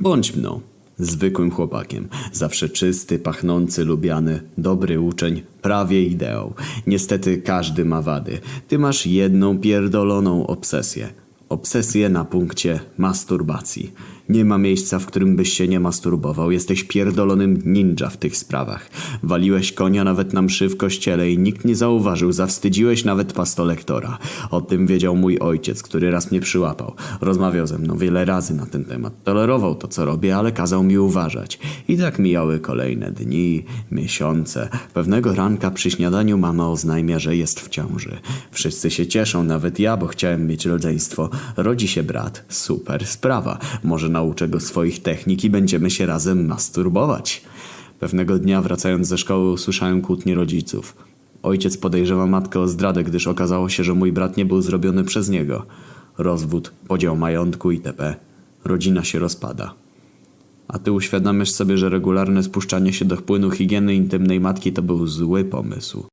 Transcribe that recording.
Bądź mną. Zwykłym chłopakiem. Zawsze czysty, pachnący, lubiany, dobry uczeń, prawie ideał. Niestety każdy ma wady. Ty masz jedną pierdoloną obsesję. Obsesję na punkcie masturbacji. Nie ma miejsca, w którym byś się nie masturbował. Jesteś pierdolonym ninja w tych sprawach. Waliłeś konia nawet na mszy w kościele i nikt nie zauważył. Zawstydziłeś nawet pastolektora. O tym wiedział mój ojciec, który raz mnie przyłapał. Rozmawiał ze mną wiele razy na ten temat. Tolerował to, co robię, ale kazał mi uważać. I tak mijały kolejne dni, miesiące. Pewnego ranka przy śniadaniu mama oznajmia, że jest w ciąży. Wszyscy się cieszą, nawet ja, bo chciałem mieć rodzeństwo. Rodzi się brat. Super sprawa. Może nauczę go swoich technik i będziemy się razem masturbować. Pewnego dnia wracając ze szkoły usłyszałem kłótnie rodziców. Ojciec podejrzewa matkę o zdradę, gdyż okazało się, że mój brat nie był zrobiony przez niego. Rozwód, podział majątku itp. Rodzina się rozpada. A ty uświadamiasz sobie, że regularne spuszczanie się do płynu higieny intymnej matki to był zły pomysł.